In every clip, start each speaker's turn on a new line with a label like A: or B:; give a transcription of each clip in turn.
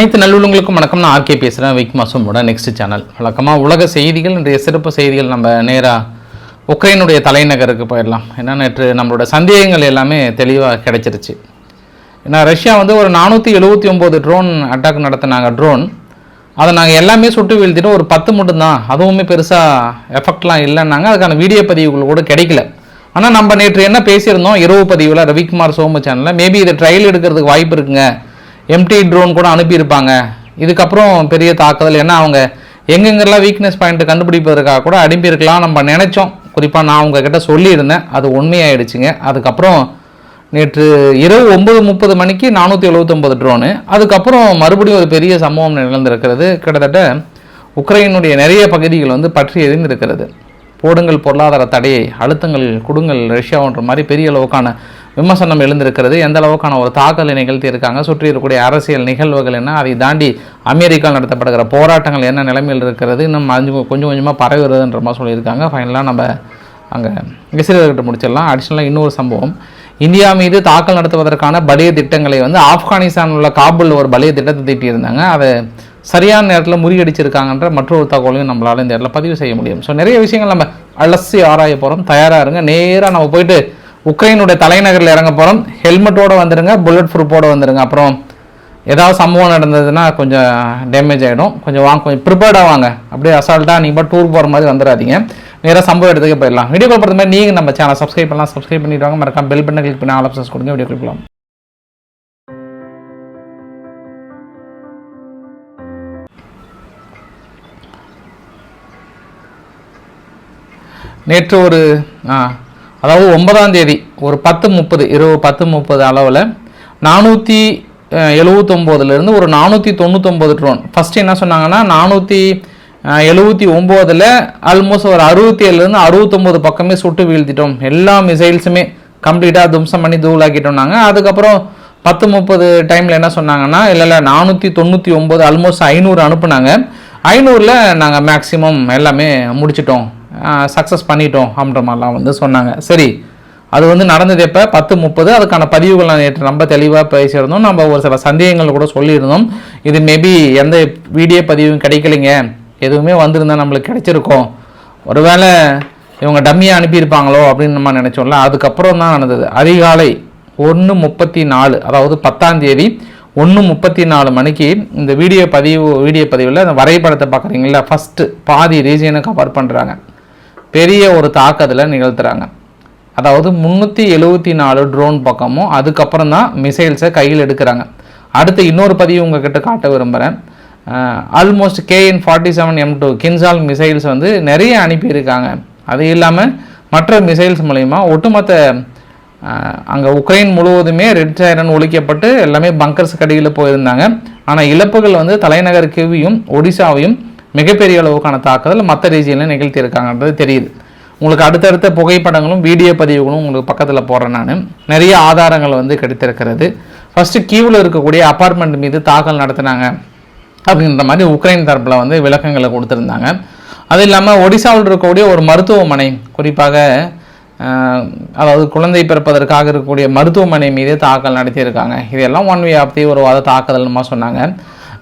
A: அனைத்து நல்லுள்ளங்களுக்கும் வணக்கம். நான் ஆர்கே பேசுகிறேன் விக் மாசமோட நெக்ஸ்ட் சேனல் வழக்கமாக உலக செய்திகள் இன்றைய சிறப்பு செய்திகள் நம்ம நேராக உக்ரைனுடைய தலைநகருக்கு போயிடலாம். ஏன்னா நேற்று நம்மளோட சந்தேகங்கள் எல்லாமே தெளிவாக கிடைச்சிருச்சு. ஏன்னா ரஷ்யா வந்து ஒரு நானூற்றி எழுபத்தி ஒம்பது ட்ரோன் அட்டாக் நடத்தினாங்க. ட்ரோன் அதை நாங்கள் எல்லாமே சுட்டு வீழ்த்திட்டு ஒரு பத்து மட்டும்தான். அதுவுமே பெருசாக எஃபெக்ட்லாம் இல்லைன்னாங்க. அதுக்கான வீடியோ பதிவுகள் கூட கிடைக்கல. ஆனால் நம்ம நேற்று என்ன பேசியிருந்தோம்? இரவு பதிவில் ரவிக்குமார் சோமு சேனலில் மேபி இதை ட்ரையல் எடுக்கிறதுக்கு வாய்ப்பு இருக்குங்க. எம்டி ட்ரோன் கூட அனுப்பியிருப்பாங்க. இதுக்கப்புறம் பெரிய தாக்குதல். ஏன்னா அவங்க எங்கெங்கெல்லாம் வீக்னஸ் பாயிண்ட் கண்டுபிடிப்பதற்காக கூட அனுப்பியிருக்கலாம் நம்ம நினச்சோம். குறிப்பாக நான் உங்ககிட்ட சொல்லியிருந்தேன். அது உண்மையாயிடுச்சுங்க. அதுக்கப்புறம் நேற்று இரவு ஒன்பது முப்பது மணிக்கு நானூற்றி எழுபத்தொம்பது ட்ரோனு அதுக்கப்புறம் மறுபடியும் ஒரு பெரிய சம்பவம் நிகழ்ந்திருக்கிறது. கிட்டத்தட்ட உக்ரைனுடைய நிறைய பகுதிகள் வந்து பற்றி எரிந்திருக்கிறது. போடுங்கள் பொருளாதார தடையை அழுத்தங்கள் கொடுங்கள் ரஷ்யான்ற மாதிரி பெரிய அளவுக்கான விமர்சனம் எழுந்திருக்கிறது. எந்த அளவுக்கான ஒரு தாக்கலை நிகழ்த்தி இருக்காங்க? சுற்றி இருக்கக்கூடிய அரசியல் நிகழ்வுகள் என்ன? அதை தாண்டி அமெரிக்காவில் நடத்தப்படுகிற போராட்டங்கள் என்ன நிலைமையில் இருக்கிறது? இன்னும் அஞ்சு கொஞ்சம் கொஞ்சமாக பரவி வருதுன்ற மாதிரி சொல்லியிருக்காங்க. ஃபைனலாக நம்ம அங்கே இஸ்ரேல்கிட்ட முடிச்சிடலாம். அடிஷ்னலாக இன்னொரு சம்பவம். இந்தியா மீது தாக்கல் நடத்துவதற்கான பலிய திட்டங்களை வந்து ஆப்கானிஸ்தான் உள்ள காபூலில் ஒரு பலிய திட்டத்தை தீட்டியிருந்தாங்க. அதை சரியான நேரத்தில் முறியடிச்சிருக்காங்கன்ற மற்றொரு தகவலையும் நம்மளால் இந்த இடத்துல பதிவு செய்ய முடியும். ஸோ நிறைய விஷயங்கள் நம்ம அலசி ஆராய போகிறோம் தயாராக இருங்க. நேராக நம்ம போயிட்டு உக்ரைனுடைய தலைநகரில் இறங்க போகிறோம் ஹெல்மெட்டோட வந்துடுங்க புல்லட் ப்ரூஃபோடு வந்துடுங்க அப்புறம் ஏதாவது சம்பவம் நடந்ததுன்னா கொஞ்சம் டேமேஜ் ஆகிடும் கொஞ்சம் வாங்க கொஞ்சம் ப்ரிப்பேர்டாக வாங்க. அப்படியே அசால்ட்டாக நீங்கள் டூர் போகிற மாதிரி வந்துடாதீங்க. நேராக சம்பவம் இடத்துக்கு போயிடலாம். வீடியோ கால் பொறுத்த மாதிரி நீங்கள் நம்ம சேனல் சப்ஸ்கிரைப் பண்ணலாம். சப்ஸ்கிரைப் பண்ணிடுவாங்க மறக்காம பெல் பண்ண கிளிக் பண்ணி ஆல் ஆப்ஷன்ஸ் கொடுங்க. வீடியோ கிளிக்கலாம் நேற்று ஒரு ஆ, அதாவது ஒன்பதாம் தேதி ஒரு பத்து முப்பது இரவு பத்து முப்பது அளவில் நானூற்றி எழுவத்தொம்போதுலேருந்து ஒரு நானூற்றி தொண்ணூத்தொம்பது ட்ரோன் ஃபஸ்ட்டு என்ன சொன்னாங்கன்னா நானூற்றி எழுபத்தி ஒம்போதில் ஆல்மோஸ்ட் ஒரு அறுபத்தி ஏழுலேருந்து அறுபத்தொம்போது பக்கமே சுட்டு வீழ்த்திட்டோம். எல்லா மிசைல்ஸுமே கம்ப்ளீட்டாக தும்சம் பண்ணி தூளாக்கிட்டோம்னாங்க அதுக்கப்புறம் பத்து முப்பது டைமில் என்ன சொன்னாங்கன்னா இல்லை இல்லை நானூற்றி தொண்ணூற்றி ஒம்பது ஆல்மோஸ்ட் ஐநூறு அனுப்புனாங்க. ஐநூறில் நாங்கள் மேக்ஸிமம் எல்லாமே முடிச்சிட்டோம். சக்ஸஸ் பண்ணிட்டோம் அப்படின்ற மாதிரிலாம் வந்து சொன்னாங்க. சரி அது வந்து நடந்தது எப்போ? பத்து முப்பது. அதுக்கான பதிவுகள் நேற்று ரொம்ப தெளிவாக பேசியிருந்தோம். நம்ம ஒரு சில சந்தேகங்கள் கூட சொல்லியிருந்தோம். இது மேபி எந்த வீடியோ பதிவும் கிடைக்கலைங்க. எதுவுமே வந்திருந்தால் நம்மளுக்கு கிடைச்சிருக்கும். ஒருவேளை இவங்க டம்மியாக அனுப்பியிருப்பாங்களோ அப்படின்னு நம்ம நினச்சோம்ல அதுக்கப்புறம் தான் நடந்தது. அதிகாலை ஒன்று முப்பத்தி நாலு அதாவது பத்தாம் தேதி ஒன்று முப்பத்தி நாலு மணிக்கு இந்த வீடியோ பதிவு வீடியோ பதிவில் அந்த வரைபடத்தை பார்க்குறீங்களா ஃபஸ்ட்டு பாதி ரீஜியனை கவர் பண்ணுறாங்க பெரிய ஒரு தாக்குதலை நிகழ்த்துறாங்க. அதாவது முந்நூற்றி எழுபத்தி நாலு ட்ரோன் பக்கமும் அதுக்கப்புறம் தான் மிசைல்ஸை கையில் எடுக்கிறாங்க. அடுத்து இன்னொரு பதிவு உங்ககிட்ட காட்ட விரும்புகிறேன் almost KN forty seven M two Kinzhal missiles வந்து நிறைய அனுப்பியிருக்காங்க. அது இல்லாமல் மற்ற மிசைல்ஸ் மூலயமா ஒட்டுமொத்த அங்கே உக்ரைன் முழுவதுமே ரெட் சைரன் ஒழிக்கப்பட்டு எல்லாமே பங்கர்ஸ் கடியில் போயிருந்தாங்க. ஆனால் இழப்புகள் வந்து தலைநகர் கிவியும் ஒடிசாவையும் மிகப்பெரிய அளவுக்கான தாக்குதல் மற்ற ரீஜியனில் நிகழ்த்தியிருக்காங்கன்றது தெரியுது. உங்களுக்கு அடுத்தடுத்த புகைப்படங்களும் வீடியோ பதிவுகளும் உங்களுக்கு பக்கத்தில் போடுறேன் நான். நிறைய ஆதாரங்கள் வந்து கிடைத்திருக்கிறது. ஃபஸ்ட்டு கீவில் இருக்கக்கூடிய அப்பார்ட்மெண்ட் மீது தாக்கல் நடத்தினாங்க அப்படின்ற மாதிரி உக்ரைன் தரப்பில் வந்து விளக்கங்களை கொடுத்துருந்தாங்க. அது இல்லாமல் ஒடிசாவில் இருக்கக்கூடிய ஒரு மருத்துவமனை குறிப்பாக அதாவது குழந்தை பிறப்பதற்காக இருக்கக்கூடிய மருத்துவமனை மீது தாக்கல் நடத்தியிருக்காங்க. இதெல்லாம் ஒன் வே ஆஃப் தி ஒரு வாத தாக்குதல்மா சொன்னாங்க.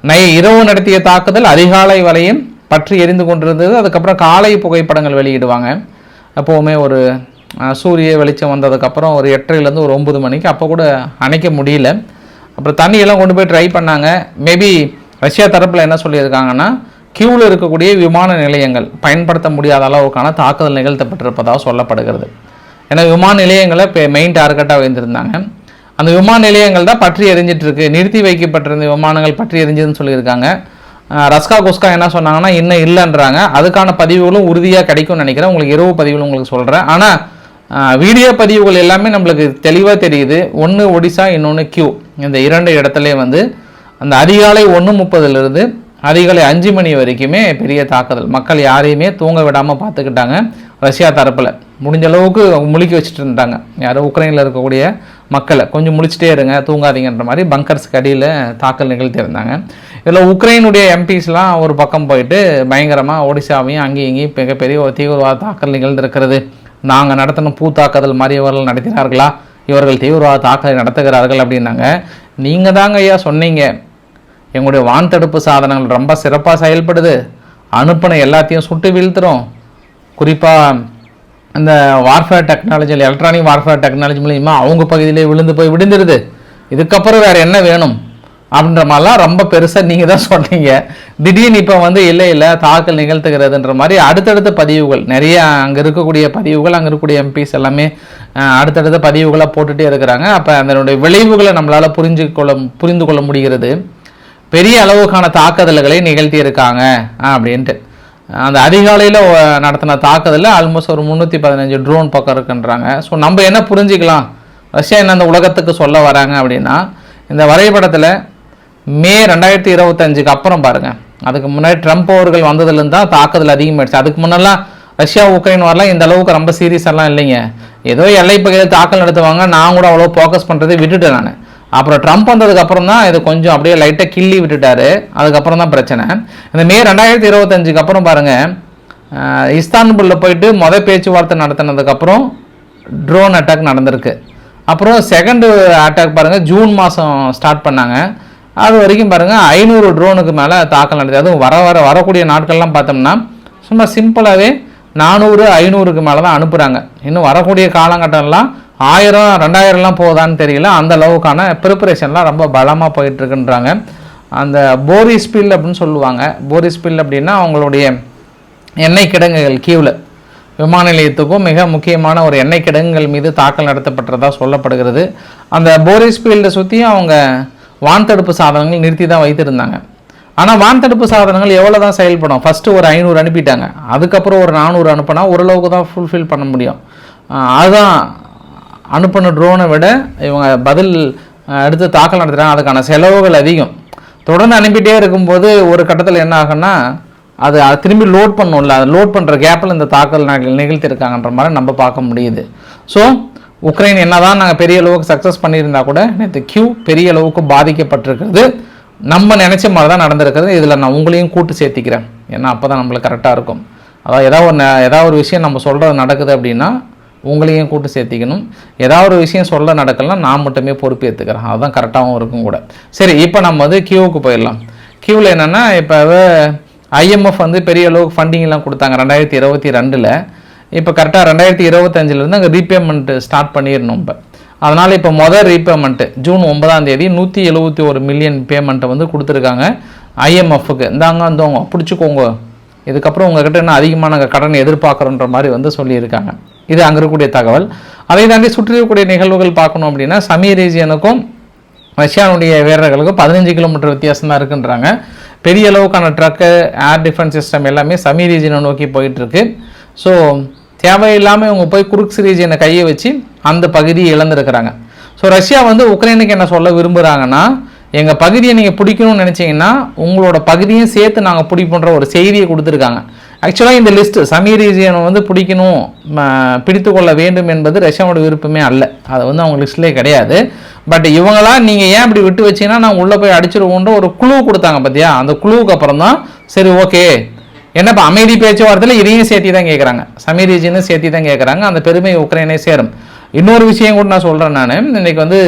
A: நை இரவு நடத்திய தாக்குதல் அதிகாலை வரையும் பற்றி எரிந்து கொண்டிருந்தது. அதுக்கப்புறம் காலை புகைப்படங்கள் வெளியிடுவாங்க. எப்போவுமே ஒரு சூரிய வெளிச்சம் வந்ததுக்கப்புறம் ஒரு எட்டரைலேருந்து ஒரு ஒம்பது மணிக்கு. அப்போ கூட அணைக்க முடியல. அப்புறம் தண்ணியெல்லாம் கொண்டு போய் ட்ரை பண்ணாங்க. மேபி ரஷ்யா தரப்பில் என்ன சொல்லியிருக்காங்கன்னா கியூவில் இருக்கக்கூடிய விமான நிலையங்கள் பயன்படுத்த முடியாத அளவுக்கான தாக்குதல் நிகழ்த்தப்பட்டிருப்பதாக சொல்லப்படுகிறது. ஏன்னா விமான நிலையங்களை இப்போ மெயின் டார்கெட்டாக வைத்திருந்தாங்க. அந்த விமான நிலையங்கள் தான் பற்றி எரிஞ்சிட்டு இருக்கு. நிறுத்தி வைக்கப்பட்டிருந்த விமானங்கள் பற்றி எரிஞ்சதுன்னு சொல்லியிருக்காங்க. ரஸ்கா குஸ்கா என்ன சொன்னாங்கன்னா இன்னும் இல்லைன்றாங்க. அதுக்கான பதிவுகளும் உறுதியாக கிடைக்கும்னு நினைக்கிறேன். உங்களுக்கு இரவு பதிவுகள் உங்களுக்கு சொல்கிறேன் ஆனால் வீடியோ பதிவுகள் எல்லாமே நம்மளுக்கு தெளிவாக தெரியுது. ஒன்று ஒடிசா இன்னொன்று கியூ. இந்த இரண்டு இடத்துலையே வந்து அந்த அதிகாலை ஒன்று முப்பதுலேருந்து அதிகாலை அஞ்சு மணி வரைக்குமே பெரிய தாக்குதல். மக்கள் யாரையுமே தூங்க விடாமல் பார்த்துக்கிட்டாங்க. ரஷ்யா தரப்பில். முடிஞ்ச அளவுக்கு முழுக்கி வச்சுட்டு இருந்தாங்க. யாரும் உக்ரைனில் இருக்கக்கூடிய மக்களை கொஞ்சம் முழிச்சிட்டே இருங்க தூங்காதீங்கன்ற மாதிரி பங்கர்ஸ்க்கு அடியில் தாக்கல் நிகழ்த்தியிருந்தாங்க இதில் உக்ரைனுடைய எம்பிஸ்லாம் ஒரு பக்கம் போயிட்டு பயங்கரமாக ஒடிசாவையும் அங்கேயும் இங்கேயும் மிகப்பெரிய ஒரு தீவிரவாத தாக்கல் நிகழ்ந்திருக்கிறது. நாங்கள் நடத்தின பூ தாக்குதல் மாதிரி இவர்கள் நடத்தினார்களா? இவர்கள் தீவிரவாத தாக்குதல் நடத்துகிறார்கள் அப்படின்னாங்க. நீங்கள் தாங்க ஐயா சொன்னீங்க. எங்களுடைய வான் தடுப்பு சாதனங்கள் ரொம்ப சிறப்பாக செயல்படுது. அனுப்பின எல்லாத்தையும் சுட்டு வீழ்த்துறோம். குறிப்பாக இந்த warfare technology electronic warfare technology மூலிமா அவங்க பகுதியிலே விழுந்து போய் விழுந்துருது இதுக்கப்புறம் வேறு என்ன வேணும்? அப்படின்ற மாதிரிலாம் ரொம்ப பெருசாக நீங்கள் தான் சொன்னீங்க. திடீர்னு இப்போ வந்து இல்லை இல்லை தாக்கல் நிகழ்த்துகிறதுன்ற மாதிரி அடுத்தடுத்த பதிவுகள் நிறைய அங்கே இருக்கக்கூடிய பதிவுகள் அங்கே இருக்கக்கூடிய எம்பிஸ் எல்லாமே அடுத்தடுத்த பதிவுகளாக போட்டுகிட்டே இருக்கிறாங்க. அப்போ அதனுடைய விளைவுகளை நம்மளால் புரிஞ்சு கொள்ள புரிந்து கொள்ள முடிகிறது. பெரிய அளவுக்கான தாக்குதல்களை நிகழ்த்தி இருக்காங்க அப்படின்ட்டு. அந்த அதிகாலையில் நடத்தின தாக்குதலில் ஆல்மோஸ்ட் ஒரு முந்நூற்றி பதினஞ்சு ட்ரோன் பக்கம் இருக்குன்றாங்க. ஸோ நம்ம என்ன புரிஞ்சிக்கலாம்? ரஷ்யா என்ன அந்த உலகத்துக்கு சொல்ல வராங்க அப்படின்னா இந்த வரைபடத்தில் மே ரெண்டாயிரத்தி இருபத்தஞ்சுக்கு அப்புறம் பாருங்கள் அதுக்கு முன்னாடி ட்ரம்ப் அவர்கள் வந்ததுலேருந்து தான் தாக்குதல் அதிகமாயிடுச்சு. அதுக்கு முன்னெல்லாம் ரஷ்யா உக்ரைன் வரலாம். இந்த அளவுக்கு ரொம்ப சீரியஸ் எல்லாம் இல்லைங்க. ஏதோ எல்லை பகுதியில் தாக்கல் நடத்துவாங்க. நான் கூட அவ்வளோ ஃபோக்கஸ் பண்ணுறதை விட்டுட்டேன் நான். அப்புறம் ட்ரம்ப் வந்ததுக்கு அப்புறம் தான் இது கொஞ்சம் அப்படியே லைட்டாக கிள்ளி விட்டுட்டாரு. அதுக்கப்புறம் தான் பிரச்சனை. இந்த மே ரெண்டாயிரத்தி இருபத்தஞ்சுக்கு அப்புறம் பாருங்க அஹ், இஸ்தான்புல்ல போயிட்டு மொதல் பேச்சுவார்த்தை நடத்தினதுக்கப்புறம் ட்ரோன் அட்டாக் நடந்திருக்கு. அப்புறம் செகண்டு அட்டாக் பாருங்கள் ஜூன் மாதம் ஸ்டார்ட் பண்ணாங்க. அது வரைக்கும் பாருங்கள் ஐநூறு ட்ரோனுக்கு மேலே தாக்கல் நடந்தது. அதுவும் வர வர வரக்கூடிய நாட்கள்லாம் பார்த்தோம்னா சும்மா சிம்பிளாகவே நானூறு ஐநூறுக்கு மேலே தான் அனுப்புகிறாங்க இன்னும் வரக்கூடிய காலகட்டம்லாம் ஆயிரம் ரெண்டாயிரம்லாம் போகுதான்னு தெரியல. அந்த அளவுக்கான ப்ரிப்பரேஷன்லாம் ரொம்ப பலமாக போயிட்டுருக்குன்றாங்க. அந்த போரிஸ் பில் அப்படின்னு சொல்லுவாங்க. போரிஸ் பில் அப்படின்னா அவங்களுடைய எண்ணெய் கிடங்குகள் கீவில். விமான நிலையத்துக்கும் மிக முக்கியமான ஒரு எண்ணெய் கிடங்குகள் மீது தாக்கல் நடத்தப்பட்டதாக சொல்லப்படுகிறது. அந்த போரிஸ் ஃபீல்டை சுற்றியும் அவங்க வான்தடுப்பு சாதனங்கள் நிறுத்தி தான் வைத்திருந்தாங்க. ஆனால் வான் தடுப்பு சாதனங்கள் எவ்வளோ தான் செயல்படும்? ஃபஸ்ட்டு ஒரு ஐநூறு அனுப்பிட்டாங்க. அதுக்கப்புறம் ஒரு நானூறு அனுப்பினா ஓரளவுக்கு தான் ஃபுல்ஃபில் பண்ண முடியும். அதுதான் அனுப்பின ட்ரோனை விட இவங்க பதில் எடுத்து தாக்கல் நடத்துகிறாங்க அதுக்கான செலவுகள் அதிகம். தொடர்ந்து அனுப்பிட்டே இருக்கும்போது ஒரு கட்டத்தில் என்ன ஆகும்னா அது திரும்பி லோட் பண்ணும்ல. அது லோட் பண்ணுற கேப்பில் இந்த தாக்கல் நக- நிகழ்த்தியிருக்காங்கன்ற மாதிரி நம்ம பார்க்க முடியுது. ஸோ உக்ரைன் என்னதான் நாங்கள் பெரிய அளவுக்கு சக்ஸஸ் பண்ணியிருந்தா கூட நேற்று கியூ பெரிய அளவுக்கு பாதிக்கப்பட்டிருக்கிறது. நம்ம நினச்ச மாதிரி தான் நடந்திருக்கிறது. இதில் நான் உங்களையும் கூட்டு சேர்த்திக்கிறேன். ஏன்னா அப்போ தான் நம்மளுக்கு கரெக்டாக இருக்கும். அதாவது ஏதாவது ஒரு ஏதாவது ஒரு விஷயம் நம்ம சொல்கிறது நடக்குது அப்படின்னா உங்களையும் கூட்டு சேர்த்திக்கணும். ஏதாவது ஒரு விஷயம் சொல்ல நடக்கலாம் நான் மட்டுமே பொறுப்பேற்றுக்கிறேன் அதுதான் கரெக்டாகவும் இருக்கும் கூட. சரி இப்போ நம்ம வந்து கியூவுக்கு போயிடலாம். கியூவில் என்னென்னா இப்போ ஐஎம்எஃப் வந்து பெரிய அளவுக்கு ஃபண்டிங்லாம் கொடுத்தாங்க. ரெண்டாயிரத்தி இருபத்தி ரெண்டில். இப்போ கரெக்டாக ரெண்டாயிரத்தி இருபத்தஞ்சிலேருந்து அங்கே ரீபேமெண்ட்டு ஸ்டார்ட் பண்ணிடணும் இப்போ. அதனால் இப்போ மொதல் ரீபேமெண்ட்டு ஜூன் ஒன்பதாம் தேதி நூற்றி எழுபத்தி ஒரு மில்லியன் பேமெண்ட்டை வந்து கொடுத்துருக்காங்க ஐஎம்எஃப்க்கு இந்தாங்க வந்தவங்க பிடிச்சிக்கோங்க. இதுக்கப்புறம் உங்ககிட்ட இன்னும் அதிகமாக நாங்கள் கடன் எதிர்பார்க்குறோன்ற மாதிரி வந்து சொல்லியிருக்காங்க. இது அங்கே இருக்கக்கூடிய தகவல். அதை தாண்டி சுற்றி இருக்கக்கூடிய நிகழ்வுகள் பார்க்கணும் அப்படின்னா சமீ ரீஜியனுக்கும் ரஷ்யானுடைய வீரர்களுக்கும் பதினஞ்சு கிலோமீட்டர் வித்தியாசம் தான் இருக்குன்றாங்க. பெரிய அளவுக்கான ட்ரக்கு ஏர் டிஃபென்ஸ் சிஸ்டம் எல்லாமே சமீ ரீஜனை நோக்கி போயிட்டுருக்கு. ஸோ தேவையில்லாமல் இவங்க போய் குருக்ஸ் ரீஜியனை கையை வச்சு அந்த பகுதியை இழந்திருக்கிறாங்க. ஸோ ரஷ்யா வந்து உக்ரைனுக்கு என்ன சொல்ல விரும்புகிறாங்கன்னா எங்கள் பகுதியை நீங்கள் பிடிக்கணும்னு நினச்சிங்கன்னா உங்களோட பகுதியும் சேர்த்து நாங்கள் பிடிப்போன்ற ஒரு செய்தியை கொடுத்துருக்காங்க. ஆக்சுவலாக இந்த லிஸ்ட்டு சமீ ரீஜியனை வந்து பிடிக்கணும் பிடித்து கொள்ள வேண்டும் என்பது ரஷ்யாவோட விருப்பமே அல்ல. அது வந்து அவங்க லிஸ்ட்லேயே கிடையாது. பட் இவங்களாம் நீங்கள் ஏன் இப்படி விட்டு வச்சிங்கன்னா நான் உள்ளே போய் அடிச்சிருவோன்ற ஒரு குழு கொடுத்தாங்க பார்த்தியா அந்த குழுவுக்கு அப்புறம் தான் சரி ஓகே என்ன இப்போ அமைதி பேச்சுவார்த்தையில் இதையும் சேர்த்தி தான் கேட்குறாங்க சமீ ரீஜியனும் சேர்த்தி தான் கேட்குறாங்க அந்த பெருமை உக்ரைனே சேரும். இன்னொரு விஷயம் கூட நான் சொல்கிறேன் நான். இன்னைக்கு வந்து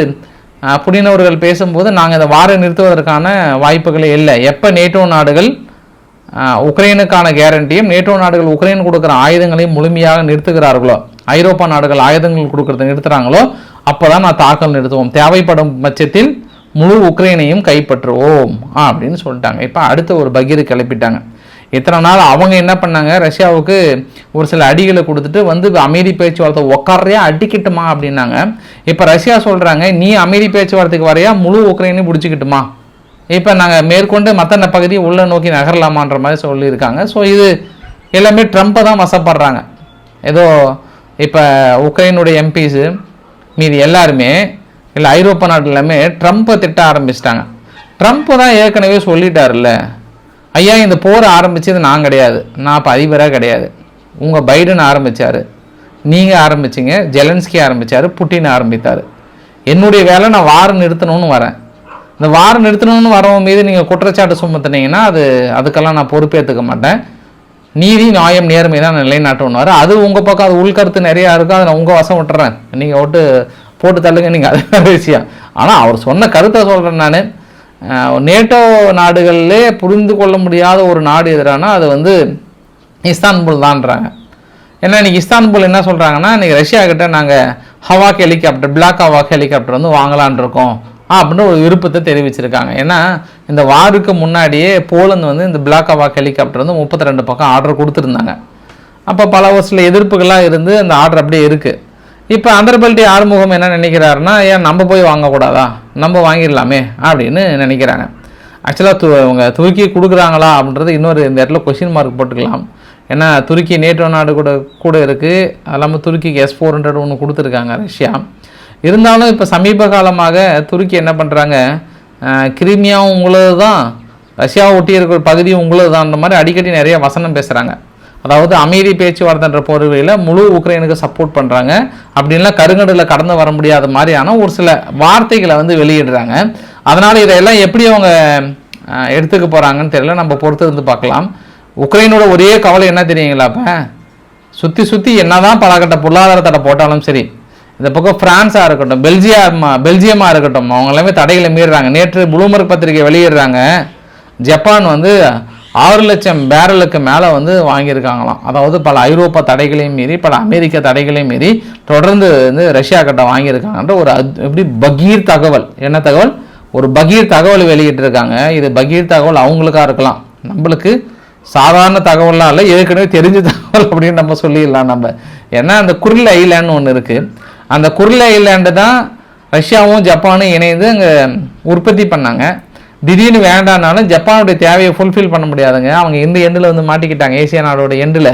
A: புடினவர்கள் பேசும்போது நாங்கள் இந்த வாரை நிறுத்துவதற்கான வாய்ப்புகளே இல்லை. எப்போ நேட்டோ நாடுகள் உக்ரைனுக்கான கேரண்டியும் நேட்டோ நாடுகள் உக்ரைன் கொடுக்குற ஆயுதங்களையும் முழுமையாக நிறுத்துகிறார்களோ? ஐரோப்பா நாடுகள் ஆயுதங்கள் கொடுக்கறத நிறுத்துறாங்களோ? அப்பதான் நான் தாக்கல் நிறுத்துவோம். தேவைப்படும் பட்சத்தில் முழு உக்ரைனையும் கைப்பற்றுவோம் அப்படின்னு சொல்லிட்டாங்க. இப்போ அடுத்த ஒரு பகீர் கிளப்பிட்டாங்க. இத்தனை நாள் அவங்க என்ன பண்ணாங்க? ரஷ்யாவுக்கு ஒரு சில அடிகளை கொடுத்துட்டு வந்து அமைதி பேச்சுவார்த்தை உக்காரையா அடிக்கட்டுமா அப்படின்னாங்க. இப்போ ரஷ்யா சொல்கிறாங்க நீ அமைதி பேச்சுவார்த்தைக்கு வரையா? முழு உக்ரைனையும் பிடிச்சிக்கிட்டுமா? இப்போ நாங்கள் மேற்கொண்டு மற்ற பகுதியை உள்ளே நோக்கி நகரலாமான்ற மாதிரி சொல்லியிருக்காங்க. ஸோ இது எல்லாமே ட்ரம்ப்பை தான் வசப்படுறாங்க. ஏதோ இப்போ உக்ரைனுடைய எம்பிஸு மீதி எல்லாருமே இல்லை ஐரோப்பா நாட்டில் எல்லாமே ட்ரம்ப்பை திட்ட ஆரம்பிச்சிட்டாங்க. ட்ரம்ப்பு தான் ஏற்கனவே சொல்லிட்டாருல்ல ஐயா இந்த போர் ஆரம்பித்தது நான் கிடையாது. நான் இப்போ அதிபராக கிடையாது. உங்கள் பைடன் ஆரம்பித்தார் நீங்கள் ஆரம்பிச்சீங்க. ஜெலன்ஸ்கி ஆரம்பித்தார் புட்டின் ஆரம்பித்தார். என்னுடைய வேலை நான் வாரம் நிறுத்தணும்னு வரேன். இந்த வாரம் நிறுத்தணும்னு வரவங்க மீது நீங்கள் குற்றச்சாட்டு சுமத்துனீங்கன்னா அது அதுக்கெல்லாம் நான் பொறுப்பேற்றுக்க மாட்டேன். நீதி நியாயம் நேர்மை தான் நிலைநாட்டணும்னாரு அது உங்கள் பக்கம் அது உள்கருத்து நிறையா இருக்கும் அதை நான் உங்கள் வசம் விட்டுறேன். நீங்கள் விட்டு போட்டு தள்ளுங்க நீங்கள் அது வேற விஷயம். ஆனால் அவர் சொன்ன கருத்தை சொல்கிறேன் நான். நேட்டோ நாடுகளிலே புரிந்து கொள்ள முடியாத ஒரு நாடு எதிரானா அது வந்து இஸ்தான்புல் தான்றாங்க. ஏன்னா இன்றைக்கி இஸ்தான்புல் என்ன சொல்கிறாங்கன்னா இன்றைக்கி ரஷ்யா கிட்டே நாங்கள் Havoc helicopter black Havoc helicopter வந்து வாங்கலான் இருக்கோம். அப்படின்னு ஒரு விருப்பத்தை தெரிவிச்சிருக்காங்க. ஏன்னா இந்த வாருக்கு முன்னாடியே போலந்து வந்து இந்த பிளாக் அவாக் ஹெலிகாப்டர் வந்து முப்பத்தி ரெண்டு பக்கம் ஆர்டர் கொடுத்துருந்தாங்க. அப்போ பல ஒரு சில எதிர்ப்புகள்லாம் இருந்து அந்த ஆர்டர் அப்படியே இருக்குது இப்போ அந்தர்பல்டி ஆறுமுகம் என்ன நினைக்கிறாருன்னா ஏன் நம்ம போய் வாங்கக்கூடாதா? நம்ம வாங்கிடலாமே அப்படின்னு நினைக்கிறாங்க. ஆக்சுவலாக து அவங்க துருக்கி கொடுக்குறாங்களா அப்படின்றது இன்னொரு இந்த இடத்துல கொஷின் மார்க் போட்டுக்கலாம். ஏன்னா துருக்கி நேட்டோ நாடு கூட கூட இருக்குது அது இல்லாமல் துருக்கிக்கு எஸ் ஃபோர் ஹண்ட்ரட் ஒன்று கொடுத்துருக்காங்க ரஷ்யா. இருந்தாலும் இப்போ சமீப காலமாக துருக்கி என்ன பண்ணுறாங்க கிரிமியாவும் உங்களது தான் ரஷ்யாவை ஒட்டி இருக்கிற பகுதியும் உங்களது தான் மாதிரி அடிக்கடி நிறைய வசனம் பேசுகிறாங்க அதாவது அமைதி பேச்சுவார்த்தைன்ற போர்வையில் முழு உக்ரைனுக்கு சப்போர்ட் பண்ணுறாங்க அப்படின்லாம் கருங்கடலில் கடந்து வர முடியாத மாதிரியான ஒரு சில வார்த்தைகளை வந்து வெளியிடுறாங்க. அதனால் இதையெல்லாம் எப்படி அவங்க எடுத்துக்க போகிறாங்கன்னு தெரியல. நம்ம பொறுத்து இருந்து பார்க்கலாம். உக்ரைனோட ஒரே கவலை என்ன தெரியுங்களா இப்போ சுற்றி சுற்றி என்ன தான் பலகட்ட பொருளாதார தடை போட்டாலும் சரி இந்த பக்கம் பிரான்ஸாக இருக்கட்டும் பெல்ஜியம் பெல்ஜியமாக இருக்கட்டும் அவங்க எல்லாமே தடைகளை மீறுறாங்க. நேற்று புளூமர்க் பத்திரிகை வெளியிடுறாங்க. ஜப்பான் வந்து ஆறு லட்சம் பேரலுக்கு மேலே வந்து வாங்கியிருக்காங்களாம். அதாவது பல ஐரோப்பா தடைகளையும் மீறி பல அமெரிக்க தடைகளையும் மீறி தொடர்ந்து வந்து ரஷ்யா கிட்ட வாங்கியிருக்காங்கன்ற ஒரு எப்படி பகீர் தகவல். என்ன தகவல்? ஒரு பகீர் தகவல் வெளியிட்டிருக்காங்க. இது பகீர் தகவல் அவங்களுக்காக இருக்கலாம். நம்மளுக்கு சாதாரண தகவல்லாம் இல்லை ஏற்கனவே தெரிஞ்ச தகவல் அப்படின்னு நம்ம சொல்லிடலாம் நம்ம. ஏன்னா அந்த குரில் ஐலான்னு ஒன்று இருக்குது அந்த குருளை ஐலாண்டு தான் ரஷ்யாவும் ஜப்பானும் இணைந்து அங்கே உற்பத்தி பண்ணாங்க. திடீர்னு வேண்டானாலும் ஜப்பானுடைய தேவையை ஃபுல்ஃபில் பண்ண முடியாதுங்க. அவங்க இந்த எண்டில் வந்து மாட்டிக்கிட்டாங்க. ஏசியா நாடோட எண்டில்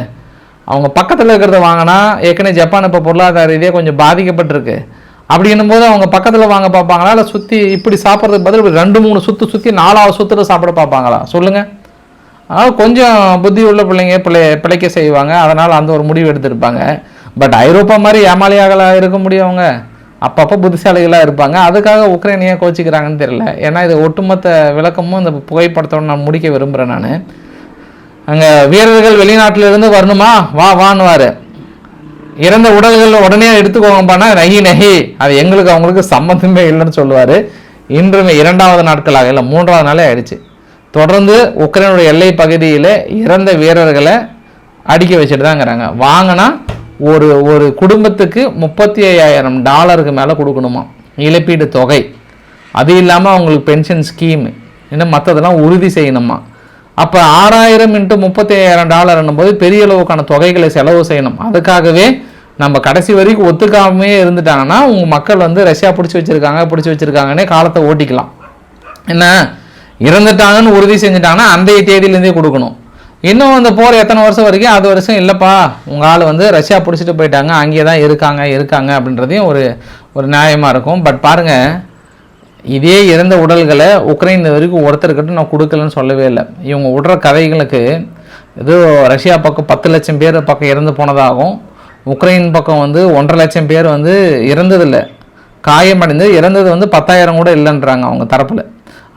A: அவங்க பக்கத்தில் இருக்கிறத வாங்கினா ஏற்கனவே ஜப்பான் இப்போ பொருளாதார ரீதியாக கொஞ்சம் பாதிக்கப்பட்டிருக்கு. அப்படின்னும் போது அவங்க பக்கத்தில் வாங்க பார்ப்பாங்களா? இல்லை சுற்றி இப்படி சாப்பிட்றதுக்கு பதில் இப்படி ரெண்டு மூணு சுற்று சுற்றி நாலாவது சுற்றுல சாப்பிட பார்ப்பாங்களா? சொல்லுங்கள் அதனால் கொஞ்சம் புத்தி உள்ள பிள்ளைங்க பிள்ளை பிழைக்க செய்வாங்க. அதனால் அந்த ஒரு முடிவு எடுத்திருப்பாங்க. பட் ஐரோப்பா மாதிரி ஏமாளியாகலாம் இருக்க முடியும் அவங்க அப்பப்போ புத்திசாலிகளாக இருப்பாங்க. அதுக்காக உக்ரைனியா கோச்சிக்கிறாங்கன்னு தெரியல. ஏன்னா இது ஒட்டுமொத்த விளக்கமும் இந்த புகைப்படத்தோட நான் முடிக்க விரும்புகிறேன் நான். அங்கே வீரர்கள் வெளிநாட்டிலிருந்து வரணுமா? வா வான்னுவார். இறந்த உடல்கள் உடனே எடுத்துக்கோங்கப்பானா நகி நகி. அது எங்களுக்கு அவங்களுக்கு சம்மந்தமே இல்லைன்னு சொல்லுவார். இன்றுமே இரண்டாவது நாட்களாக இல்லை மூன்றாவது நாளே ஆயிடுச்சு. தொடர்ந்து உக்ரைனுடைய எல்லை பகுதியில் இறந்த வீரர்களை அடிக்க வச்சுட்டு தாங்கிறாங்க வாங்கினா ஒரு ஒரு குடும்பத்துக்கு முப்பத்தி ஐயாயிரம் டாலருக்கு மேலே கொடுக்கணுமா? இழப்பீடு தொகை. அது இல்லாமல் அவங்களுக்கு பென்ஷன் ஸ்கீம் இன்னும் மற்றதெல்லாம் உறுதி செய்யணுமா? அப்போ ஆறாயிரம் இன்ட்டு முப்பத்தி ஐயாயிரம் டாலர்னும் போது பெரிய அளவுக்கான தொகைகளை செலவு செய்யணும். அதுக்காகவே நம்ம கடைசி வரைக்கும் ஒத்துக்காமே இருந்துட்டாங்கன்னா உங்கள் மக்கள் வந்து ரஷ்யா பிடிச்சி வச்சிருக்காங்க பிடிச்சி வச்சிருக்காங்கன்னே காலத்தை ஓட்டிக்கலாம். என்ன? இறந்துட்டாங்கன்னு உறுதி செஞ்சுட்டாங்கன்னா அந்த தேதியிலேருந்தே கொடுக்கணும். இன்னும் அந்த போர் எத்தனை வருஷம் வரைக்கும்? அது வருஷம் இல்லைப்பா. உங்கள் ஆள் வந்து ரஷ்யா பிடிச்சிட்டு போயிட்டாங்க. அங்கேயே தான் இருக்காங்க இருக்காங்க அப்படின்றதையும் ஒரு ஒரு நியாயமாக இருக்கும். பட் பாருங்கள் இதே இறந்த உடல்களை உக்ரைன் வரைக்கும் ஒருத்தருக்கிட்ட நான் கொடுக்கலன்னு சொல்லவே இல்லை. இவங்க விடுற கதைகளுக்கு ஏதோ ரஷ்யா பக்கம் பத்து லட்சம் பேர் பக்கம் இறந்து போனதாகும் உக்ரைன் பக்கம் வந்து ஒன்றரை லட்சம் பேர் வந்து இறந்ததில்லை. காயமடைந்து இறந்தது வந்து பத்தாயிரம் கூட இல்லைன்றாங்க அவங்க தரப்பில்.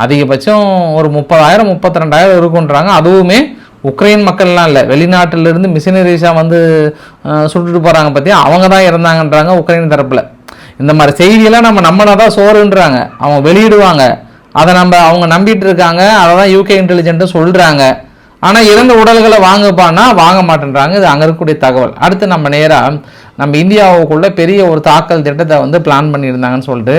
A: அதிகபட்சம் ஒரு முப்பதாயிரம் முப்பத்தி ரெண்டாயிரம் இருக்குன்றாங்க. அதுவுமே உக்ரைன் மக்கள்லாம் இல்லை. வெளிநாட்டிலிருந்து மிஷினரிஸாக வந்து சுட்டுட்டு போகிறாங்க பார்த்தியா அவங்க தான் இறந்தாங்கன்றாங்க உக்ரைன் தரப்பில். இந்த மாதிரி செய்தியெல்லாம் நம்ம நம்மளை தான் சோறுன்றாங்க. அவங்க வெளியிடுவாங்க. அதை நம்ம அவங்க நம்பிட்டு இருக்காங்க. அதை தான் யூகே இன்டெலிஜென்ட்டும் சொல்கிறாங்க ஆனால் இறந்த உடல்களை வாங்கப்பான்னா வாங்க மாட்டேன்றாங்க. இது அங்கே இருக்கக்கூடிய தகவல். அடுத்து நம்ம நேராக நம்ம இந்தியாவுக்குள்ளே பெரிய ஒரு தாக்கல் திட்டத்தை வந்து பிளான் பண்ணியிருந்தாங்கன்னு சொல்லிட்டு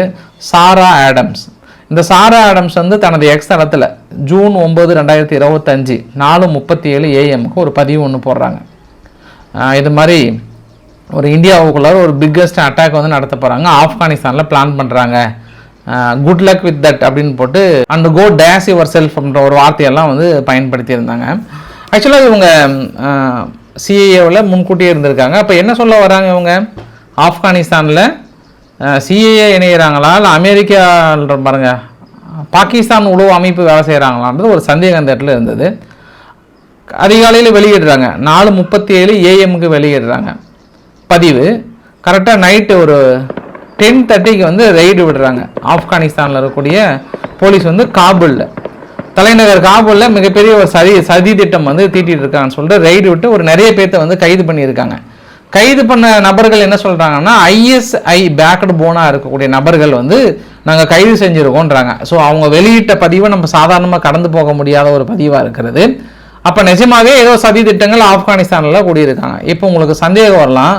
A: சாரா ஆடம்ஸ். இந்த சாரா ஆடம்ஸ் வந்து தனது எக்ஸ் தளத்தில் ஜூன் ஒம்பது ரெண்டாயிரத்தி இருபத்தஞ்சு நாலு முப்பத்தி ஏழு ஏஎம்க்கு ஒரு பதிவு ஒன்று போடுறாங்க. இது மாதிரி ஒரு இந்தியாவுக்குள்ளார ஒரு பிக்கஸ்ட் அட்டாக் வந்து நடத்த போகிறாங்க ஆப்கானிஸ்தானில் பிளான் பண்ணுறாங்க குட் லக் வித் தட் அப்படின்னு போட்டு and go days yourself அப்படின்ற ஒரு வார்த்தையெல்லாம் வந்து பயன்படுத்தியிருந்தாங்க ஆக்சுவலாக இவங்க சிஏஏவில் முன்கூட்டியே இருந்திருக்காங்க. அப்போ என்ன சொல்ல வராங்க இவங்க? ஆப்கானிஸ்தானில் சிஏஏ இணைகிறாங்களா இல்லை அமெரிக்கா பாருங்க பாகிஸ்தான் உளவு அமைப்பு வேலை செய்கிறாங்களான்றது ஒரு சந்தேகம் அந்த இடத்துல இருந்தது. அதிகாலையில் வெளியிடுறாங்க. நாலு முப்பத்தி ஏழு ஏஎம்க்கு வெளியிடுறாங்க. பதிவு கரெக்டாக நைட்டு ஒரு டென் தேர்ட்டிக்கு வந்து ரெய்டு விடுறாங்க. ஆப்கானிஸ்தானில் இருக்கக்கூடிய போலீஸ் வந்து காபூலில். தலைநகர் காபூலில் மிகப்பெரிய ஒரு சதி சதி திட்டம் வந்து தீட்டிட்டு இருக்காங்கன்னு சொல்லிட்டு ரெய்டு விட்டு ஒரு நிறைய பேர்த்த வந்து கைது பண்ணியிருக்காங்க. கைது பண்ண நபர்கள் என்ன சொல்கிறாங்கன்னா ஐஎஸ்ஐ பேக்கடு போனாக இருக்கக்கூடிய நபர்கள் வந்து நாங்கள் கைது செஞ்சுருக்கோன்றாங்க. ஸோ அவங்க வெளியிட்ட பதிவை நம்ம சாதாரணமாக கடந்து போக முடியாத ஒரு பதிவாக இருக்கிறது. அப்போ நிஜமாகவே ஏதோ சதி திட்டங்கள் ஆப்கானிஸ்தானில் கூடியிருக்காங்க. இப்போ உங்களுக்கு சந்தேகம் வரலாம்.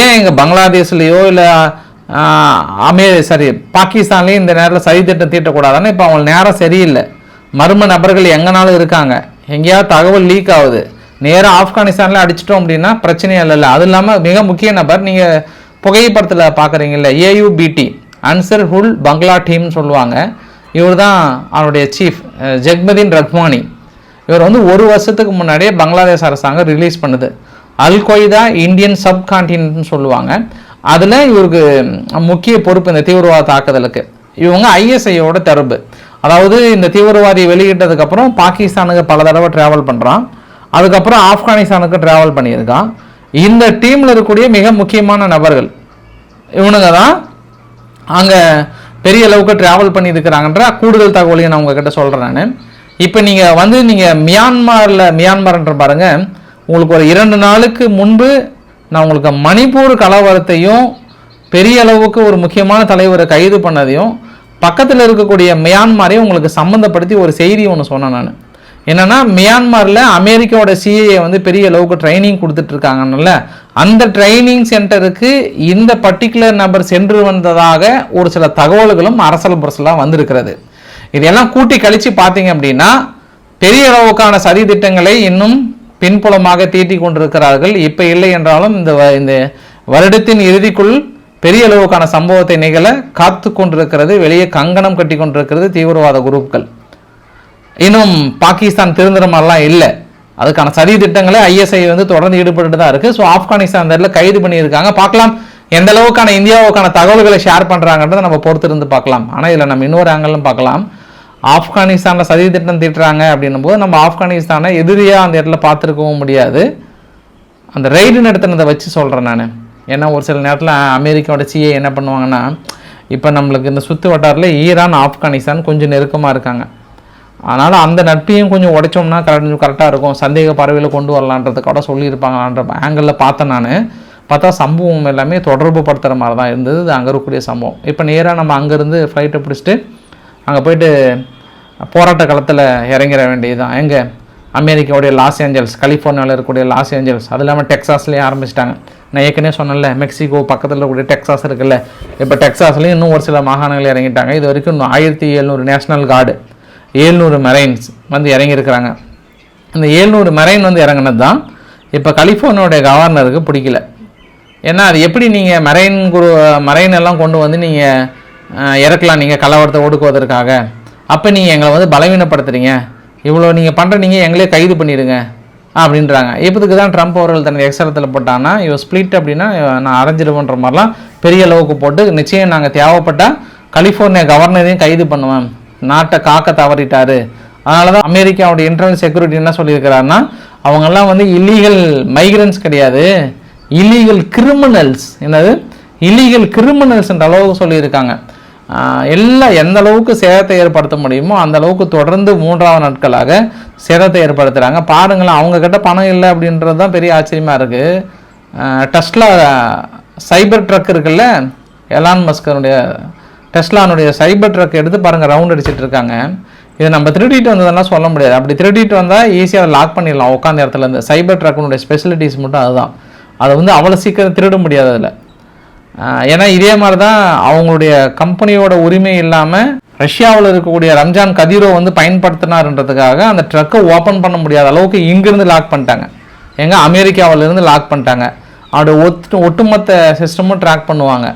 A: ஏன் இங்கே பங்களாதேஷ்லேயோ இல்லை அமே சாரி பாகிஸ்தான்லேயும் இந்த நேரத்தில் சதி திட்டம் தீட்டக்கூடாதுன்னு இப்போ அவங்க நேரம் சரியில்லை. மர்ம நபர்கள் எங்கனாலும் இருக்காங்க. எங்கேயாவது தகவல் லீக் ஆகுது. நேராக ஆப்கானிஸ்தானில் அடிச்சிட்டோம் அப்படின்னா பிரச்சனையே இல்லைல்ல அது இல்லாமல் மிக முக்கிய நபர் நீங்கள் புகைப்படத்தில் பார்க்குறீங்கல்ல ஏயுபிடி அன்சர் ஹுல் பங்களா டீம்னு சொல்லுவாங்க. இவர் தான் அவருடைய சீஃப் ஜெக்மதீன் ரஹ்மானி இவர் வந்து ஒரு வருஷத்துக்கு முன்னாடியே பங்களாதேஷ் அரசாங்கம் ரிலீஸ் பண்ணுது. அல் கொய்தா இந்தியன் சப் கான்டினன்ட்னு சொல்லுவாங்க. அதில் இவருக்கு முக்கிய பொறுப்பு இந்த தீவிரவாத தாக்குதலுக்கு. இவங்க ஐஎஸ்ஐயோட தொடர்பு. அதாவது இந்த தீவிரவாதி வெளியிட்டதுக்கப்புறம் பாகிஸ்தானுக்கு பல தடவை ட்ராவல் பண்ணுறான் அதுக்கப்புறம் ஆப்கானிஸ்தானுக்கு ட்ராவல் பண்ணியிருக்கான். இந்த டீமில் இருக்கக்கூடிய மிக முக்கியமான நபர்கள் இவனுங்க தான் அங்கே பெரிய அளவுக்கு ட்ராவல் பண்ணியிருக்கிறாங்கன்ற கூடுதல் தகவலையும் நான் உங்ககிட்ட சொல்கிறேன் நான். இப்போ நீங்கள் வந்து நீங்கள் மியான்மரில் மியான்மர்ன்ற பாருங்க. உங்களுக்கு ஒரு இரண்டு நாளுக்கு முன்பு நான் உங்களுக்கு மணிப்பூர் கலவரத்தையும் பெரிய அளவுக்கு ஒரு முக்கியமான தலைவரை கைது பண்ணதையும் பக்கத்தில் இருக்கக்கூடிய மியான்மரையும் உங்களுக்கு சம்மந்தப்படுத்தி ஒரு செய்தி ஒன்று சொன்னேன் நான். என்னன்னா மியான்மரில் அமெரிக்காவோட சிஏஏ வந்து பெரிய அளவுக்கு ட்ரைனிங் கொடுத்துட்ருக்காங்கல்ல அந்த ட்ரைனிங் சென்டருக்கு இந்த பர்டிகுலர் நபர் சென்று வந்ததாக ஒரு சில தகவல்களும் அரசல் புரசலாக வந்திருக்கிறது. இதெல்லாம் கூட்டி கழித்து பார்த்தீங்க அப்படின்னா பெரிய அளவுக்கான சதி திட்டங்களை இன்னும் பின்புலமாக தீட்டி கொண்டிருக்கிறார்கள். இப்போ இல்லை என்றாலும் இந்த வ- இந்த வருடத்தின் இறுதிக்குள் பெரிய அளவுக்கான சம்பவத்தை நிகழ காத்து கொண்டிருக்கிறது. வெளியே கங்கணம் கட்டி கொண்டிருக்கிறது தீவிரவாத குரூப்கள். இன்னும் பாகிஸ்தான் திருந்துற மாதிரிலாம் இல்லை. அதுக்கான சதி திட்டங்களை ஐஎஸ்ஐ வந்து தொடர்ந்து ஈடுபட்டு தான் இருக்கு. ஸோ ஆப்கானிஸ்தான் அந்த இடத்துல கைது பண்ணியிருக்காங்க. பார்க்கலாம் எந்த அளவுக்கான இந்தியாவுக்கான தகவல்களை ஷேர் பண்ணுறாங்கன்றதை நம்ம பொறுத்திருந்து பார்க்கலாம். ஆனால் இதில் நம்ம இன்னொரு ஆங்கிலும் பார்க்கலாம். ஆப்கானிஸ்தானில் சதி திட்டம் தீட்டுறாங்க அப்படின்னும் போது நம்ம ஆப்கானிஸ்தானை எதிரியாக அந்த இடத்துல பார்த்துருக்கவும் முடியாது. அந்த ரைடு நடத்தினதை வச்சு சொல்கிறேன் நான். ஏன்னா ஒரு சில நேரத்தில் அமெரிக்காவோட சிஏ என்ன பண்ணுவாங்கன்னா இப்போ நம்மளுக்கு இந்த சுற்று வட்டாரத்தில் ஈரான் ஆப்கானிஸ்தான் கொஞ்சம் நெருக்கமாக இருக்காங்க. அதனால் அந்த நட்பையும் கொஞ்சம் உடைச்சோம்னா கொஞ்சம் கரெக்டாக இருக்கும். சந்தேக பறவையில் கொண்டு வரலான்றதுக்கோட சொல்லியிருப்பாங்களான்ற ஆங்கிளில் பார்த்தேன் நான். பார்த்தா சம்பவம் எல்லாமே தொடர்பு படுத்துகிற மாதிரி தான் இருந்தது. இது அங்கே இருக்கக்கூடிய சம்பவம். இப்போ நேராக நம்ம அங்கேருந்து ஃப்ளைட்டை பிடிச்சிட்டு அங்கே போயிட்டு போராட்ட களத்தில் வேண்டியது வேண்டியதுதான். எங்கே? அமெரிக்காவுடைய லாஸ் ஏஞ்சல்ஸ் கலிஃபோர்னியாவில் இருக்கக்கூடிய லாஸ் ஏஞ்சல்ஸ். அது இல்லாமல் டெக்ஸாஸ்லேயே ஆரம்பிச்சிட்டாங்க. நான் ஏற்கனவே சொன்னேன்ல மெக்சிகோ பக்கத்தில் இருக்கக்கூடிய டெக்ஸாஸ் இருக்குல்ல. இப்போ டெக்ஸாஸ்லேயும் இன்னும் ஒரு சில மாகாணங்கள் இறங்கிட்டாங்க. இது வரைக்கும் இன்னும் ஆயிரத்தி எழுநூறு நேஷனல் கார்டு. ஏழ்நூறு மெரைன்ஸ் வந்து இறங்கியிருக்கிறாங்க. இந்த ஏழ்நூறு மெரைன் வந்து இறங்குனது தான் இப்போ கலிஃபோர்னியோடைய கவர்னருக்கு பிடிக்கல. ஏன்னா அது எப்படி நீங்கள் மரைன் குரு மரைன் எல்லாம் கொண்டு வந்து நீங்கள் இறக்கலாம் நீங்கள் கலவரத்தை ஒடுக்குவதற்காக. அப்போ நீங்கள் எங்களை வந்து பலவீனப்படுத்துறீங்க. இவ்வளோ நீங்கள் பண்ணுற நீங்கள் எங்களே கைது பண்ணிடுங்க அப்படின்றாங்க. இப்போதுக்கு தான் ட்ரம்ப் அவர்கள் தனது எக்ஸரத்தில் போட்டாங்கன்னா இவன் ஸ்ப்ளிட் அப்படின்னா நான் அரைஞ்சிடுவோன்ற மாதிரிலாம் பெரிய அளவுக்கு போட்டு நிச்சயம் நாங்கள் தேவைப்பட்டால் கலிஃபோர்னியா கவர்னரையும் கைது பண்ணுவேன். நாட்டை காக்க தவறிட்டாரு. அதனால தான் அமெரிக்காவுடைய இன்டர்னல் செக்யூரிட்டி என்ன சொல்லியிருக்கிறாருன்னா அவங்கெல்லாம் வந்து இல்லீகல் மைக்ரன்ஸ் கிடையாது. இல்லீகல் கிரிமினல்ஸ் என்னது? இல்லீகல் கிரிமினல்ஸ்ன்ற அளவுக்கு சொல்லியிருக்காங்க. எல்லாம் எந்த அளவுக்கு சேதத்தை ஏற்படுத்த முடியுமோ அந்த அளவுக்கு தொடர்ந்து மூன்றாவது நாட்களாக சேதத்தை ஏற்படுத்துகிறாங்க பாருங்களேன் அவங்கக்கிட்ட பணம் இல்லை அப்படின்றது தான் பெரிய ஆச்சரியமாக இருக்குது டஸ்ட்லா சைபர் ட்ரக் இருக்குல்ல எலான் மஸ்கனுடைய டெஸ்லானுடைய சைபர் ட்ரக் எடுத்து பாருங்கள் ரவுண்ட் அடிச்சிட்டு இருக்காங்க. இதை நம்ம திருடிட்டு வந்ததெல்லாம் சொல்ல முடியாது. அப்படி திருடிட்டு வந்தால் ஈஸியாக லாக் பண்ணிடலாம் உட்காந்த இடத்துல இருந்து. சைபர் ட்ரக்கினுடைய ஸ்பெசிலிட்டிஸ் மட்டும் அதுதான். அதை வந்து அவ்வளோ சீக்கிரம் திருட முடியாது அதில். ஏன்னா இதே மாதிரி தான் அவங்களுடைய கம்பெனியோட உரிமை இல்லாமல் ரஷ்யாவில் இருக்கக்கூடிய ரம்ஜான் கதிரோ வந்து பயன்படுத்தினாருன்றதுக்காக அந்த ட்ரக்கை ஓப்பன் பண்ண முடியாத அளவுக்கு இங்கேருந்து லாக் பண்ணிட்டாங்க. எங்கே அமெரிக்காவிலேருந்து லாக் பண்ணிட்டாங்க. அவருடைய ஒட்டு ஒட்டுமொத்த சிஸ்டமும் ட்ராக் பண்ணுவாங்க.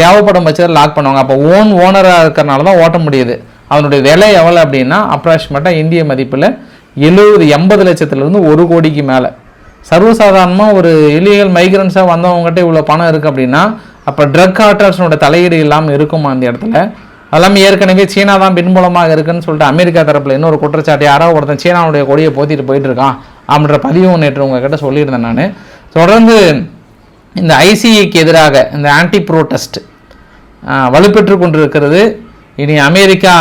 A: தேவைப்படும் பட்சத்தில் லாக் பண்ணுவாங்க. அப்போ ஓன் ஓனராக இருக்கிறனால தான் ஓட்ட முடியுது. அவனுடைய விலை எவ்வளோ அப்படின்னா அப்ராக்சிமேட்டாக இந்திய மதிப்பில் எழுபது எண்பது லட்சத்துலேருந்து ஒரு கோடிக்கு மேலே. சர்வசாதாரணமாக ஒரு இலீகல் மைக்ரன்ஸாக வந்தவங்ககிட்ட இவ்வளோ பணம் இருக்குது அப்படின்னா அப்போ ட்ரக் ஆர்டர்ஸனோட தலையீடு இல்லாமல் இருக்குமா அந்த இடத்துல? அதெல்லாம் ஏற்கனவே சீனா தான் பின்புலமாக இருக்குன்னு சொல்லிட்டு அமெரிக்கா தரப்பில் இன்னொரு குற்றச்சாட்டு யாரோ ஒருத்தன் சீனாவுடைய கொடியை போத்திட்டு போயிட்டு இருக்கான் அப்படின்ற பதிவு நேற்று உங்ககிட்ட சொல்லியிருந்தேன் நான். தொடர்ந்து இந்த ஐசிஐக்கு எதிராக இந்த ஆன்டி ப்ரோட்டஸ்ட் வலுப்பெற்று கொண்டிருக்கிறது இனி அமெரிக்கா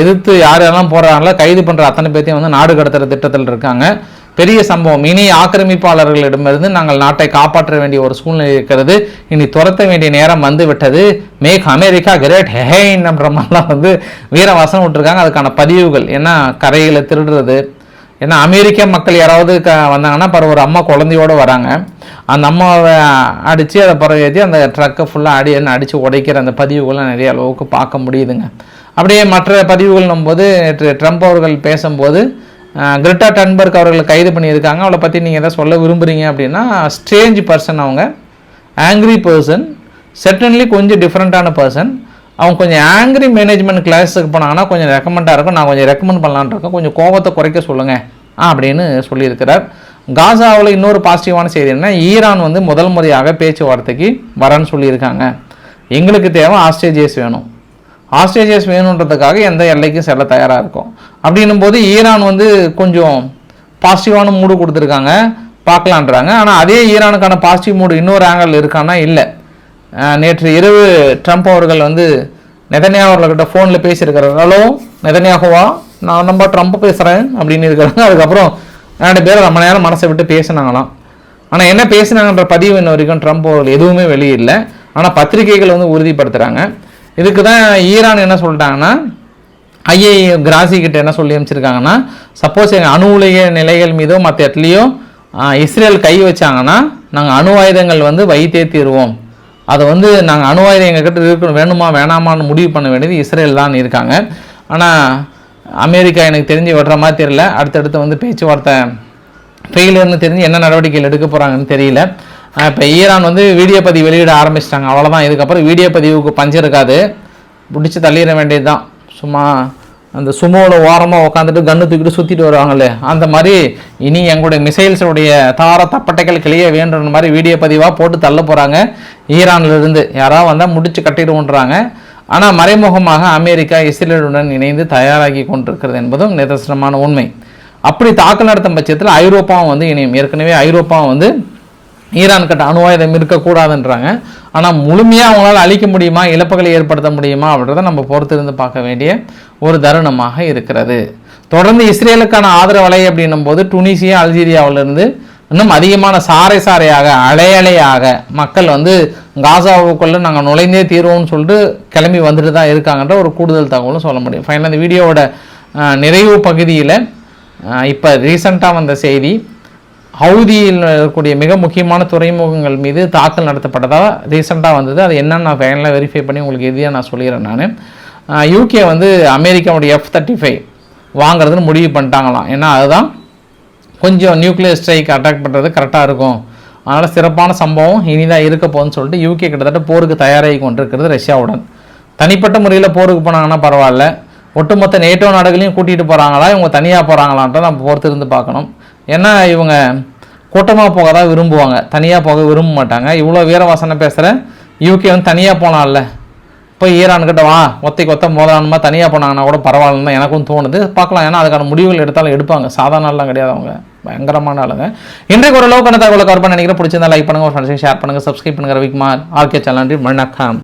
A: எதிர்த்து யார் யாரெல்லாம் போகிறாங்களோ கைது பண்ணுற அத்தனை பேர்த்தையும் வந்து நாடு கடத்துகிற திட்டத்தில் இருக்காங்க. பெரிய சம்பவம் இனி ஆக்கிரமிப்பாளர்களிடமிருந்து நாங்கள் நாட்டை காப்பாற்ற வேண்டிய ஒரு சூழ்நிலை இருக்கிறது. இனி துரத்த வேண்டிய நேரம் வந்து விட்டது மேக் அமெரிக்கா கிரேட் ஹெஹேன்ற மாதிரிலாம் வந்து வீரவாசனம் விட்டுருக்காங்க. அதுக்கான பதிவுகள் ஏன்னா கரையில் திருடுறது. ஏன்னா அமெரிக்க மக்கள் யாராவது க வந்தாங்கன்னா பிறகு ஒரு அம்மா குழந்தையோடு வராங்க. அந்த அம்மாவை அடித்து அதை பிறகு ஏற்றி அந்த ட்ரக்கை ஃபுல்லாக அடி அடித்து உடைக்கிற அந்த பதிவுகள்லாம் நிறைய அளவுக்கு பார்க்க முடியுதுங்க. அப்படியே மற்ற பதிவுகள் போது ட்ரம்ப் அவர்கள் பேசும்போது கிரிட்டா டன்பர்க் அவர்களை கைது பண்ணியிருக்காங்க. அவளை பற்றி நீங்கள் எதாவது சொல்ல விரும்புகிறீங்க அப்படின்னா ஸ்ட்ரேஞ்ச் பர்சன் அவங்க ஆங்க்ரி பர்சன் செட்டன்லி கொஞ்சம் டிஃப்ரெண்ட்டான பர்சன் அவங்க கொஞ்சம் ஆங்க்ரி மேனேஜ்மெண்ட் கிளாஸுக்கு போனாங்கன்னா கொஞ்சம் ரெக்கமெண்டாக இருக்கும். நான் கொஞ்சம் ரெக்கமெண்ட் பண்ணலான்னு இருக்கேன். கொஞ்சம் கோபத்தை குறைக்க சொல்லுங்கள் அப்படின்னு சொல்லியிருக்கிறார். காசாவில் இன்னொரு பாசிட்டிவான செய்தி என்ன? ஈரான் வந்து முதல் முறையாக பேச்சுவார்த்தைக்கு வரேன்னு சொல்லியிருக்காங்க. எங்களுக்கு தேவை ஆஸ்ட்ரேஜியஸ் வேணும். ஆஸ்ட்ரேஜியஸ் வேணுன்றதுக்காக எந்த எல்லைக்கும் செல்ல தயாராக இருக்கும். அப்படின்னும் போது ஈரான் வந்து கொஞ்சம் பாசிட்டிவான மூடு கொடுத்துருக்காங்க. பார்க்கலான்றாங்க. ஆனால் அதே ஈரானுக்கான பாசிட்டிவ் மூடு இன்னொரு ஆங்கிள் இருக்கான்னா இல்லை. நேற்று இரவு ட்ரம்ப் அவர்கள் வந்து நெதன்யா அவர்கள்கிட்ட ஃபோனில் பேசியிருக்கிறார். ஹலோ நெதன்யாகுவா நான் நம்ம ட்ரம்ப் பேசுகிறேன் அப்படின்னு இருக்கிறாங்க. அதுக்கப்புறம் ரெண்டு பேரும் ரொம்ப நேரம் மனசை விட்டு பேசினாங்களாம். ஆனால் என்ன பேசினாங்கன்ற பதிவு இன்ன வரைக்கும் ட்ரம்ப் அவர்கள் எதுவுமே வெளியில்லை ஆனால் பத்திரிகைகள் வந்து உறுதிப்படுத்துகிறாங்க இதுக்கு தான் ஈரான் என்ன சொல்லிட்டாங்கன்னா ஐஏ கிராசி கிட்ட என்ன சொல்லி அமைச்சிருக்காங்கன்னா சப்போஸ் எங்கள் அணு உலக நிலைகள் மீதோ மற்ற இடத்துலையோ இஸ்ரேல் கை வச்சாங்கன்னா நாங்கள் அணு ஆயுதங்கள் வந்து வைத்தே தீருவோம். அதை வந்து நாங்கள் அணு ஆயுதம் எங்ககிட்ட இருக்கணும் வேணுமா வேணாமான்னு முடிவு பண்ண வேண்டியது இஸ்ரேல் தான் இருக்காங்க. ஆனால் அமெரிக்கா எனக்கு தெரிஞ்சு விடுற மாதிரி தெரியல. அடுத்தடுத்து வந்து பேச்சுவார்த்தை ஃபெயிலர்னு தெரிஞ்சு என்ன நடவடிக்கைகள் எடுக்க போகிறாங்கன்னு தெரியல. இப்போ ஈரான் வந்து வீடியோ பதிவு வெளியிட ஆரம்பிச்சிட்டாங்க. அவ்வளோதான் இதுக்கப்புறம் வீடியோ பதிவுக்கு பஞ்சம் இருக்காது. பிடிச்சி தள்ளிட வேண்டியது தான் சும்மா அந்த சுமோவில் ஓரமாக உட்காந்துட்டு கன்று தூக்கிட்டு சுற்றிட்டு வருவாங்களே அந்த மாதிரி இனி எங்களுடைய மிசைல்ஸுடைய தார தப்பட்டைகள் கிளிய வேண்டுற மாதிரி வீடியோ பதிவாக போட்டு தள்ள போகிறாங்க ஈரான்லேருந்து யாராவது வந்தால் முடிச்சு கட்டிடுவோன்றாங்க. ஆனால் மறைமுகமாக அமெரிக்கா இஸ்ரேலுடன் இணைந்து தயாராகி கொண்டிருக்கிறது என்பதும் நிதர்சனமான உண்மை. அப்படி தாக்கல் நடத்தும் பட்சத்தில் ஐரோப்பாவும் வந்து இணையும். ஏற்கனவே ஐரோப்பாவும் வந்து ஈரான் கட்ட அணு ஆயுதம் இருக்கக்கூடாதுன்றாங்க. ஆனால் முழுமையாக அவங்களால் அழிக்க முடியுமா இழப்புகளை ஏற்படுத்த முடியுமா அப்படின்றத நம்ம பொறுத்திருந்து பார்க்க வேண்டிய ஒரு தருணமாக இருக்கிறது. தொடர்ந்து இஸ்ரேலுக்கான ஆதரவலை அப்படின்னும் போது டுனிசியா அல்ஜீரியாவிலிருந்து இன்னும் அதிகமான சாறை சாறையாக அலையலையாக மக்கள் வந்து காசாவுக்குள்ளே நாங்கள் நுழைந்தே தீர்வோம்னு சொல்லிட்டு கிளம்பி வந்துட்டு தான் இருக்காங்கன்ற ஒரு கூடுதல் தகவலும் சொல்ல முடியும். ஃபைனல் இந்த வீடியோவோட நிறைவு பகுதியில் இப்போ ரீசண்டாக வந்த செய்தி ஹவுதியில் இருக்கக்கூடிய மிக முக்கியமான துறைமுகங்கள் மீது தாக்கல் நடத்தப்பட்டதாக ரீசெண்டாக வந்தது. அது என்னன்னு நான் ஃபைனலாக வெரிஃபை பண்ணி உங்களுக்கு எதிராக நான் சொல்லிடுறேன் நான். யூகே வந்து அமெரிக்காவுடைய எஃப் தேர்ட்டி ஃபைவ் வாங்குறதுன்னு முடிவு பண்ணிட்டாங்களாம். ஏன்னா அதுதான் கொஞ்சம் நியூக்ளியர் ஸ்ட்ரைக் அட்டாக் பண்ணுறது கரெக்டாக இருக்கும். அதனால் சிறப்பான சம்பவம் இனிதான் இருக்க போகுதுன்னு சொல்லிட்டு யூகே கிட்டத்தட்ட போருக்கு தயாராகி கொண்டிருக்கிறது ரஷ்யாவுடன். தனிப்பட்ட முறையில் போருக்கு போனாங்கன்னா பரவாயில்ல. ஒட்டுமொத்த நேட்டோ நாடுகளையும் கூட்டிகிட்டு போகிறாங்களா இவங்க தனியாக போகிறாங்களான்ட்டு நம்ம பொறுத்து இருந்து பார்க்கணும். ஏன்னா இவங்க கூட்டமாக போக தான் விரும்புவாங்க. தனியாக போக விரும்ப மாட்டாங்க. இவ்வளோ வீரவாசனை பேசுகிற யூகே வந்து தனியாக போனான்ல. போய் ஈரான்கிட்ட வா ஒத்தைக்கு ஒத்த மோதலானமாக தனியாக போனாங்கன்னா கூட பரவாயில்லன்னு தான் எனக்கும் தோணுது. பார்க்கலாம் ஏன்னா அதுக்கான முடிவுகள் எடுத்தாலும் எடுப்பாங்க. சாதாரண ஆள்லாம் கிடையாது அவங்க. பயங்கரமான ஆளுங்க. இன்றைக்கு ஒரு லோக்கான தகவலை கவர் பண்ண நினைக்கிறேன். பிடிச்சிருந்தா லைக் பண்ணுங்கள் ஒரு ஃப்ரெண்ட்ஸையும் ஷேர் பண்ணுங்கள் சப்ஸ்கிரைப் பண்ணுங்கள் ரவிக்குமார் ஆர்கே சேனல் வணக்கம்.